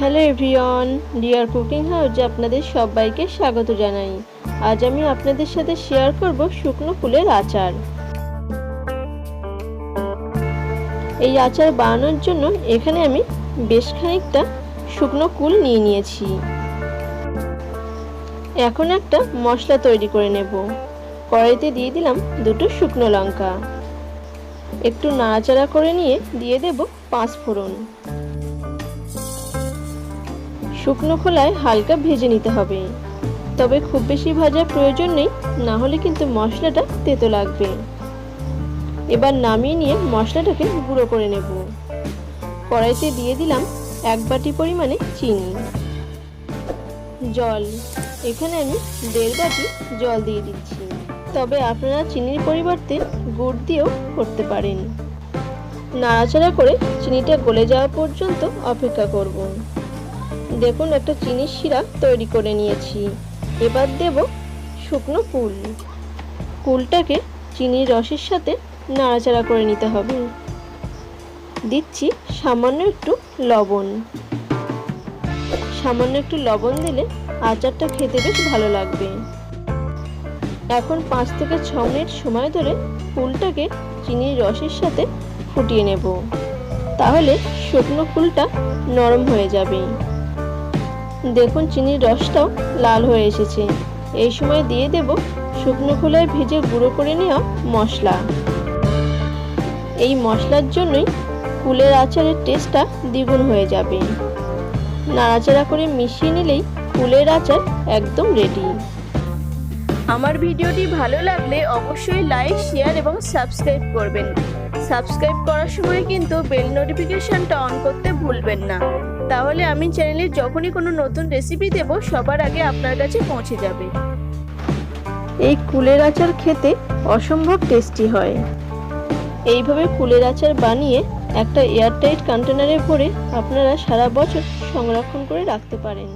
Hello everyone, deer cooking হাউজে আপনাদের সবাইকে স্বাগত জানাই। আজ আমি আপনাদের সাথে শেয়ার করব শুকনো ফুলের আচার। এই আচার বানানোর জন্য এখানে আমি বেশ খানিকটা শুকনো কুল নিয়ে নিয়েছি। এখন একটা মশলা তৈরি করে নেব। কড়াইতে দিয়ে দিলাম দুটো শুকনো লঙ্কা। একটু নাড়াচাড়া করে নিয়ে দিয়ে দেব পাঁচ ফোড়ন শুকনো খোলায় হালকা ভেজে নিতে হবে। তবে খুব বেশি ভাজার প্রয়োজন নেই, না হলে কিন্তু মশলাটা তেতো লাগবে। এবার নামিয়ে নিয়ে মশলাটাকে গুঁড়ো করে নেব। কড়াইতে দিয়ে দিলাম এক বাটি পরিমাণে চিনি। জল। এখানে আমি দেড় বাটি জল দিয়ে দিচ্ছি। তবে আপনারা চিনির পরিবর্তে গুড় দিয়েও করতে পারেন। নাড়াচাড়া করে চিনিটা গলে যাওয়া পর্যন্ত অপেক্ষা করব। দেখুন, একটা চিনির শিরা তৈরি করে নিয়েছি। এবার দেব শুকনো কুল কুলটাকে চিনির রসের সাথে নাড়াচাড়া করে নিতে হবে। দিচ্ছি সামান্য একটু লবণ। সামান্য একটু লবণ দিলে আচারটা খেতে বেশ ভালো লাগবে। এখন পাঁচ থেকে ছ মিনিট সময় ধরে ফুলটাকে চিনির রসের সাথে ফুটিয়ে নেব। তাহলে শুকনো ফুলটা নরম হয়ে যাবে। দেখুন চিনির রসটাও লাল হয়ে এসেছে। এই সময় দিয়ে দেব শুকনো খোলায় ভেজে গুঁড়ো করে নেওয়া মশলা। এই মশলার জন্যই ফুলের আচারের টেস্টটা দ্বিগুণ হয়ে যাবে। নাড়াচাড়া করে মিশিয়ে নিলেই ফুলের আচার একদম রেডি আমার ভিডিওটি ভালো লাগলে অবশ্যই লাইক শেয়ার এবং সাবস্ক্রাইব করবেন। সাবস্ক্রাইব করার সময় কিন্তু বেল নোটিফিকেশনটা অন করতে ভুলবেন না। তাহলে আমি চ্যানেলে যখনই কোনো নতুন রেসিপি দেব, সবার আগে আপনার কাছে পৌঁছে যাবে। এই কুলের আচার খেতে অসম্ভব টেস্টি হয়। এইভাবে কুলের আচার বানিয়ে একটা এয়ারটাইট কন্টেনারে ভরে আপনারা সারা বছর সংরক্ষণ করে রাখতে পারেন।